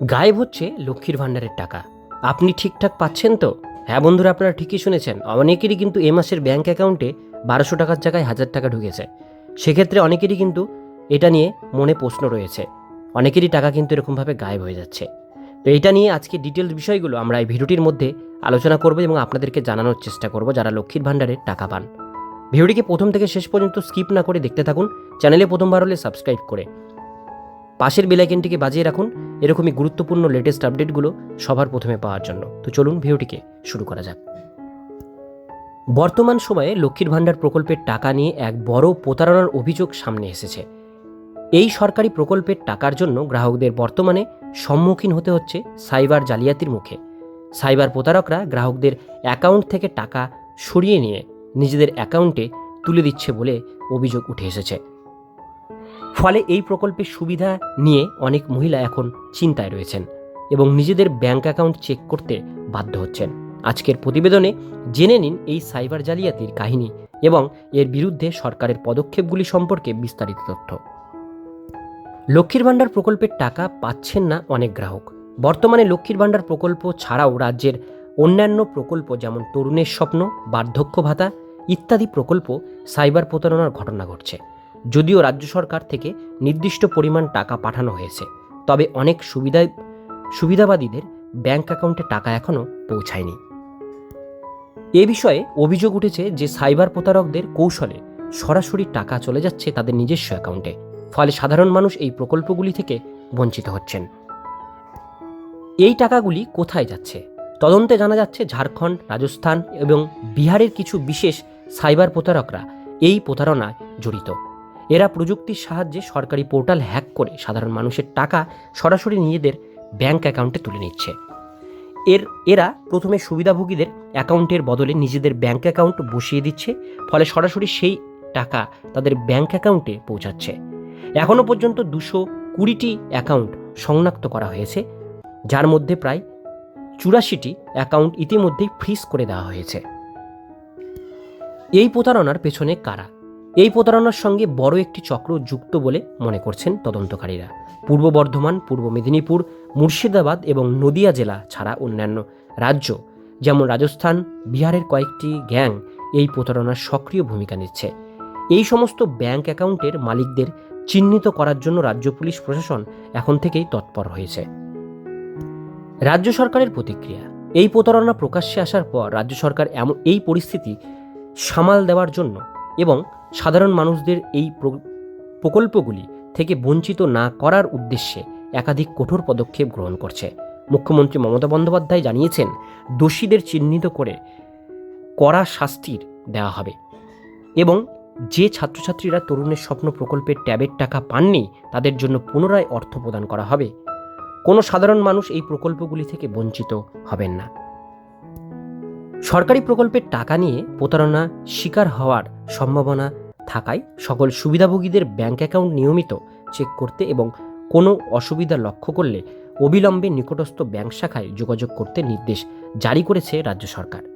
গায়েব হচ্ছে লক্ষ্মীর ভাণ্ডারের টাকা। আপনি ঠিকঠাক পাচ্ছেন তো? হ্যাঁ বন্ধুরা, আপনারা ঠিকই শুনেছেন। অনেকেরই কিন্তু এ মাসের ব্যাঙ্ক অ্যাকাউন্টে বারোশো টাকার জায়গায় হাজার টাকা ঢুকেছে। সেক্ষেত্রে অনেকেরই কিন্তু এটা নিয়ে মনে প্রশ্ন রয়েছে। অনেকেরই টাকা কিন্তু এরকমভাবে গায়েব হয়ে যাচ্ছে। তো এটা নিয়ে আজকে ডিটেলস বিষয়গুলো আমরা এই ভিডিওটির মধ্যে আলোচনা করব এবং আপনাদেরকে জানানোর চেষ্টা করব যারা লক্ষ্মীর ভাণ্ডারে টাকা পান। ভিডিওটিকে প্রথম থেকে শেষ পর্যন্ত স্কিপ না করে দেখতে থাকুন। চ্যানেলে প্রথমবার হলে সাবস্ক্রাইব করে পাশের বেলাইকেনটিকে বাজিয়ে রাখুন। এরকমই গুরুত্বপূর্ণ লেটেস্ট আপডেটগুলো সবার প্রথমে পাওয়ার জন্য। তো চলুন ভিডিওটিকে শুরু করা যাক। বর্তমান সময়ে লক্ষ্মীর ভাণ্ডার প্রকল্পের টাকা নিয়ে এক বড় প্রতারণার অভিযোগ সামনে এসেছে। এই সরকারি প্রকল্পের টাকার জন্য গ্রাহকদের বর্তমানে সম্মুখীন হতে হচ্ছে সাইবার জালিয়াতির মুখে। সাইবার প্রতারকরা গ্রাহকদের অ্যাকাউন্ট থেকে টাকা সরিয়ে নিয়ে নিজেদের অ্যাকাউন্টে তুলে দিচ্ছে বলে অভিযোগ উঠে এসেছে। ফলে এই প্রকল্পের সুবিধা নিয়ে অনেক মহিলা এখন চিন্তায় রয়েছেন এবং নিজেদের ব্যাংক অ্যাকাউন্ট চেক করতে বাধ্য হচ্ছেন। আজকের প্রতিবেদনে জেনে নিন এই সাইবার জালিয়াতির কাহিনী এবং এর বিরুদ্ধে সরকারের পদক্ষেপগুলি সম্পর্কে বিস্তারিত তথ্য। লক্ষ্মীর ভাণ্ডার প্রকল্পের টাকা পাচ্ছেন না অনেক গ্রাহক। বর্তমানে লক্ষ্মীর ভাণ্ডার প্রকল্প ছাড়াও রাজ্যের অন্যান্য প্রকল্প যেমন তরুণের স্বপ্ন, বার্ধক্য ভাতা ইত্যাদি প্রকল্প সাইবার প্রতারণার ঘটনা ঘটছে। যদিও রাজ্য সরকার থেকে নির্দিষ্ট পরিমাণ টাকা পাঠানো হয়েছে, তবে অনেক সুবিধা সুবিধাবাদীদের ব্যাংক অ্যাকাউন্টে টাকা এখনও পৌঁছায়নি। এ বিষয়ে অভিযোগ উঠেছে যে সাইবার প্রতারকদের কৌশলে সরাসরি টাকা চলে যাচ্ছে তাদের নিজস্ব অ্যাকাউন্টে, ফলে সাধারণ মানুষ এই প্রকল্পগুলি থেকে বঞ্চিত হচ্ছেন। এই টাকাগুলি কোথায় যাচ্ছে? তদন্তে জানা যাচ্ছে ঝাড়খণ্ড, রাজস্থান এবং বিহারের কিছু বিশেষ সাইবার প্রতারকরা এই প্রতারণায় জড়িত। এরা প্রযুক্তির সাহায্যে সরকারি পোর্টাল হ্যাক করে সাধারণ মানুষের টাকা সরাসরি নিজেদের ব্যাংক অ্যাকাউন্টে তুলে নিচ্ছে। এর, এরা প্রথমে সুবিধাভোগীদের অ্যাকাউন্টের বদলে নিজেদের ব্যাংক অ্যাকাউন্ট বসিয়ে দিচ্ছে, ফলে সরাসরি সেই টাকা তাদের ব্যাংক অ্যাকাউন্টে পৌঁছাচ্ছে। এখনও পর্যন্ত দুশো কুড়িটি অ্যাকাউন্ট সংনাক্ত করা হয়েছে, যার মধ্যে প্রায় চুরাশিটি অ্যাকাউন্ট ইতিমধ্যেই ফ্রিজ করে দেওয়া হয়েছে। এই প্রতারণার পেছনে কারা? এই প্রতারণার সঙ্গে বড় একটি চক্র যুক্ত বলে মনে করছেন তদন্তকারীরা। পূর্ব বর্ধমান, পূর্ব মেদিনীপুর, মুর্শিদাবাদ এবং নদিয়া জেলা ছাড়া অন্যান্য রাজ্য, যেমন রাজস্থান, বিহারের কয়েকটি গ্যাং এই প্রতারণার সক্রিয় ভূমিকা নিচ্ছে। এই সমস্ত ব্যাংক অ্যাকাউন্টের মালিকদের চিহ্নিত করার জন্য রাজ্য পুলিশ প্রশাসন এখন থেকেই তৎপর হয়েছে। রাজ্য সরকারের প্রতিক্রিয়া। এই প্রতারণা প্রকাশ্যে আসার পর রাজ্য সরকার এমন এই পরিস্থিতি সামাল দেওয়ার জন্য এবং সাধারণ মানুষদের এই প্র- প্রকল্পগুলি থেকে বঞ্চিত না করার উদ্দেশ্যে একাধিক কঠোর পদক্ষেপ গ্রহণ করছে। মুখ্যমন্ত্রী মমতা বন্দ্যোপাধ্যায় জানিয়েছেন, দোষীদের চিহ্নিত করে কড়া শাস্তির দেওয়া হবে। এবং যে ছাত্রছাত্রীরা তরুণের স্বপ্ন প্রকল্পের ট্যাবের টাকা পাননি, তাদের জন্য পুনরায় অর্থ প্রদান করা হবে। কোনো সাধারণ মানুষ এই প্রকল্পগুলি থেকে বঞ্চিত হবেন না। সরকারি প্রকল্পের টাকা নিয়ে প্রতারণা শিকার হওয়ার সম্ভাবনা থাকায় সকল সুবিধাভোগীদের ব্যাংক অ্যাকাউন্ট নিয়মিত চেক করতে এবং কোনো অসুবিধা লক্ষ্য করলে অবিলম্বে নিকটস্থ ব্যাংক শাখায় যোগাযোগ করতে নির্দেশ জারি করেছে রাজ্য সরকার।